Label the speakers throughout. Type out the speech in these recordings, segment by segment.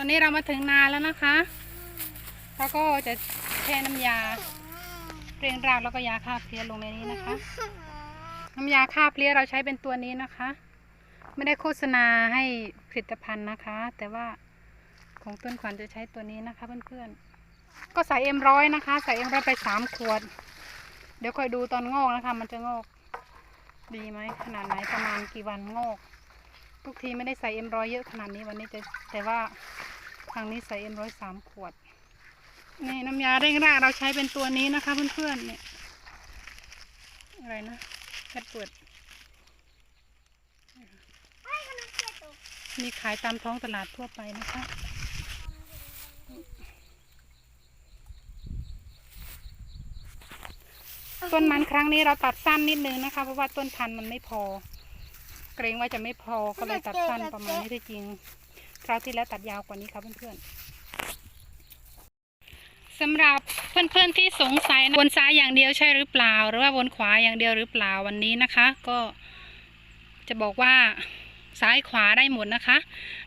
Speaker 1: ตอนนี้เรามาถึงนาแล้วนะคะแล้วก็จะแช่น้ำยาเรียงรากแล้วก็ยาฆ่าเพลี้ยลงในนี้นะคะ น้ำยาฆ่าเพลี้ยเราใช้เป็นตัวนี้นะคะ ไม่ได้โฆษณาให้ผลิตภัณฑ์นะคะ แต่ว่าของต้นขวัญจะใช้ตัวนี้นะคะเพื่อนๆ ก็ใส่เอ็มร้อยนะคะ ใส่เอ็มร้อยไปสามขวด เดี๋ยวคอยดูตอนงอกนะคะ มันจะงอก ดีไหมขนาดไหนประมาณกี่วันงอก ทุกทีไม่ได้ใส่เอ็มร้อยเยอะขนาดนี้วันนี้จะแต่ว่าครั้งนี้ใส่เอ็มร้อยสามขวด นี่น้ำยาเร่งรากเราใช้เป็นตัวนี้นะคะเพื่อนๆเนี่ยอะไรนะแคทเปิดมีขายตามท้องตลาดทั่วไปนะคะต้นมันครั้งนี้เราตัดสั้นนิดนึงนะคะ เพราะว่าต้นพันธุ์มันไม่พอ เกรงว่าจะไม่พอก็เลยตัดสั้นประมาณนี้ที่จริง คราวที่แล้วตัดยาวกว่านี้ครับเพื่อนๆสำหรับเพื่อนๆที่สงสัยวนซ้ายอย่างเดียวใช่หรือเปล่า หรือว่าวนขวาอย่างเดียวหรือเปล่าวันนี้นะคะ ก็จะบอกว่าซ้ายขวาได้หมดนะคะ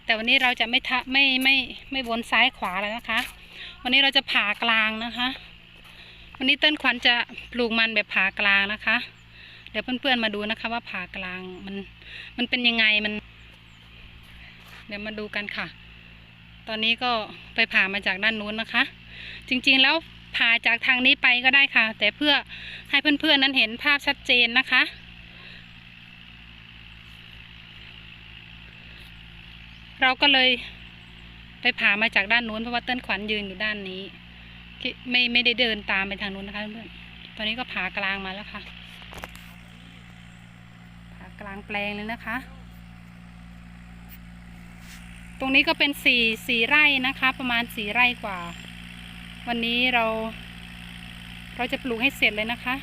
Speaker 1: แต่วันนี้เราจะไม่ทะไม่ไม่ไม่วนซ้ายขวาแล้วนะคะ วันนี้เราจะผ่ากลางนะคะ วันนี้เต้นขวัญจะปลูกมันแบบผ่ากลางนะคะ เดี๋ยวเพื่อนๆมาดูนะคะ ว่าผ่ากลางมันมันเป็นยังไงมัน เดี๋ยวมาดูกันค่ะ ตอนนี้ก็ไปผ่ามาจากด้านนู้นนะคะ จริงๆแล้วผ่าจากทางนี้ไปก็ได้ค่ะ แต่เพื่อให้เพื่อนๆนั้นเห็นภาพชัดเจนนะคะ เราก็เลยไปผ่ามาจากด้านนู้นเพราะว่าเต้นขวัญยืนอยู่ด้านนี้ไม่ไม่ได้เดินตามไปทางนู้นนะคะเพื่อนตอนนี้ก็ผ่ากลางมาแล้วค่ะ กลางแปลงเลยนะคะ ตรงนี้ก็เป็นสี่สี่ไร่นะคะ ประมาณสี่ไร่กว่า วันนี้เราเราจะปลูกให้เสร็จเลยนะคะ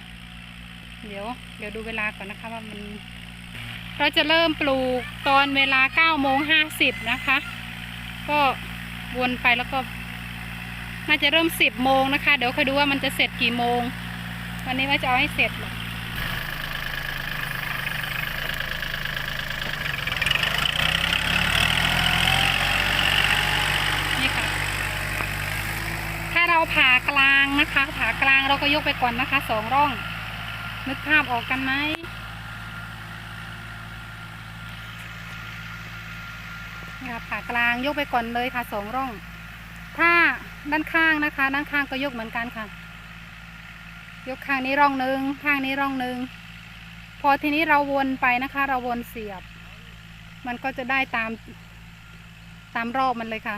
Speaker 1: เดี๋ยวเดี๋ยวดูเวลาก่อนนะคะว่ามันเราจะเริ่มปลูกตอนเวลาเก้าโมงห้าสิบนะคะ ก็วนไปแล้วก็น่าจะเริ่มสิบโมงนะคะ เดี๋ยวคอยดูว่ามันจะเสร็จกี่โมง วันนี้ว่าจะเอาให้เสร็จเลยนี่ค่ะ ถ้าเรา ผากลางนะคะผากลางเราก็ยกไปก่อนนะคะสองร่องนึกภาพออกกันไหมนะค่ะผากลางยกไปก่อนเลยค่ะสองร่อง ถ้าด้านข้างนะคะ ด้านข้างก็ยกเหมือนกันค่ะ ยกข้างนี้ร่องหนึ่งข้างนี้ร่องหนึ่งพอทีนี้เราวนไปนะคะ เราวนเสียบ มันก็จะได้ตามตามรอบมันเลยค่ะ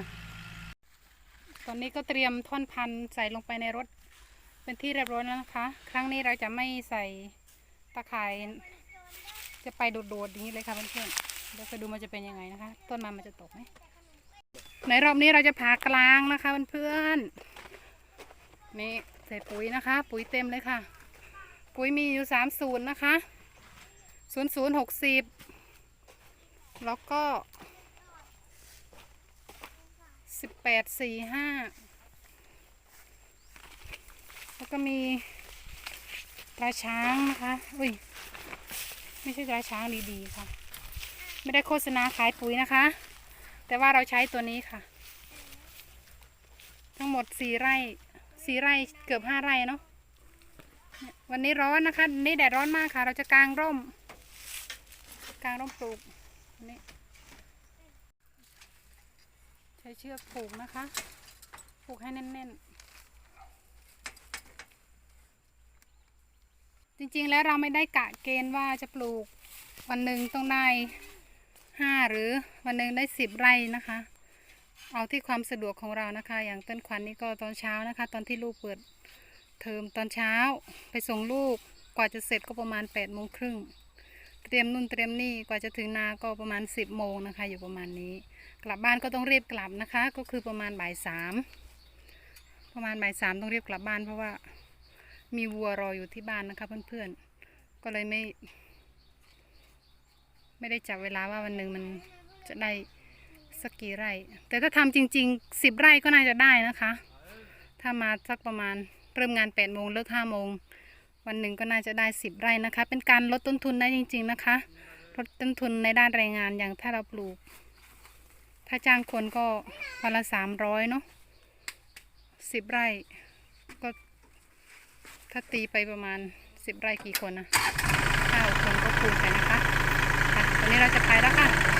Speaker 1: อนนี้ก็เตรียมท่อนพันใส่ลงไปในรถเป็นที่เรียบร้อยแล้วนะคะ ครั้งนี้เราจะไม่ใส่ตะข่าย จะไปโดดๆอย่างนี้เลยค่ะเพื่อนๆเดี๋ยวไปดูมันจะเป็นยังไงนะคะ ต้นมันมันจะตกไหมในรอบนี้เราจะผ่ากลางนะคะเพื่อนๆนี่ใส่ปุ๋ยนะคะ ปุ๋ยเต็มเลยค่ะ ปุ๋ยมีอยู่สามศูนย์นะคะศูนย์ศูนย์หกสิบแล้วก็สิบแป ดสี่ห้าแล้วก็มีตราช้างนะคะอุ้ยไม่ใช่ตราช้างดีๆค่ะ ไม่ได้โฆษณาขายปุ๋ยนะคะ แต่ว่าเราใช้ตัวนี้ค่ะ ทั้งหมดสี่ไร่สี่ไร่เกือบห้าไร่เนาะวันนี้ร้อนนะคะนี่แดดร้อนมากค่ะ เราจะกางร่ม กางร่มปลูกอันนี้ใช้ เชือกผูกนะคะ ผูกให้แน่นๆ จริงๆแล้วเราไม่ได้กะเกณฑ์ว่าจะปลูกวันหนึ่งต้องได้ห้าหรือวันหนึ่งได้สิบไร่นะคะ เอาที่ความสะดวกของเรานะคะ อย่างต้นขวัญนี่ก็ตอนเช้านะคะ ตอนที่ลูกเปิดเทอมตอนเช้าไปส่งลูกกว่าจะเสร็จก็ประมาณแปดโมงครึ่ง เตรียมนู่นเตรียมนี่กว่าจะถึงนาก็ประมาณสิบโมงนะคะ อยู่ประมาณนี้ กลับบ้านก็ต้องรีบกลับนะคะ ก็คือประมาณบ่ายสามประมาณบ่ายสามต้องรีบกลับบ้าน เพราะว่ามีวัวรออยู่ที่บ้านนะคะเพื่อนๆก็เลยไม่ ไม่ได้จับเวลาว่าวันหนึ่งมันจะได้สักกี่ไร่ แต่ถ้าทำจริงๆสิบไร่ก็น่าจะได้นะคะ ถ้ามาสักประมาณเริ่มงานแปดโมงเลิกห้าโมง วันหนึ่งก็น่าจะได้สิบไร่นะคะ เป็นการลดต้นทุนได้จริง ๆนะคะ ลดต้นทุนในด้านแรงงานอย่างถ้าเราปลูก ถ้าจ้างคนก็วันละสามร้อยเนาะสิบไร่ก็ถ้าตีไปประมาณสิบไร่กี่คนนะห้าคนก็คูณไปนะคะค่ะตอนนี้เราจะไปแล้วค่ะ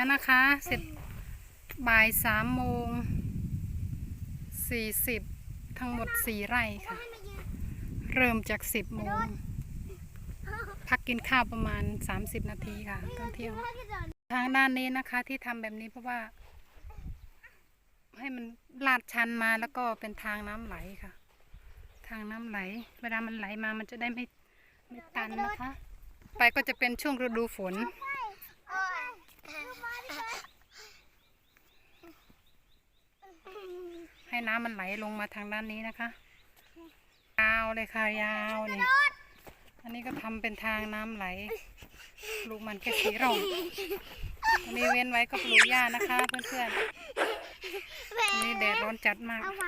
Speaker 1: แล้วนะคะ เสร็จบ่ายสามโมงสี่สิบทั้งหมดสี่ไร่ค่ะ เริ่มจากสิบโมง พักกินข้าวประมาณ30นาทีค่ะตอนเที่ยงทางด้านนี้นะคะที่ทำแบบนี้เพราะว่า ให้มันลาดชันมาแล้วก็เป็นทางน้ำไหลค่ะ ทางน้ำไหล เวลามันไหลมามันจะได้ไม่ไม่ตันนะคะ ไปก็จะเป็นช่วงฤดูฝน ให้น้ำมันไหลลงมาทางด้านนี้นะคะ ยาวเลยค่ะยาวนี่อันนี้ก็ทำเป็นทางน้ำไหลปลูกมันแค่สีร่องอันนี้เว้นไว้ก็ปลูกหญ้านะคะเพื่อนๆอันนี้แดดร้อนจัดมาก
Speaker 2: เอาไหว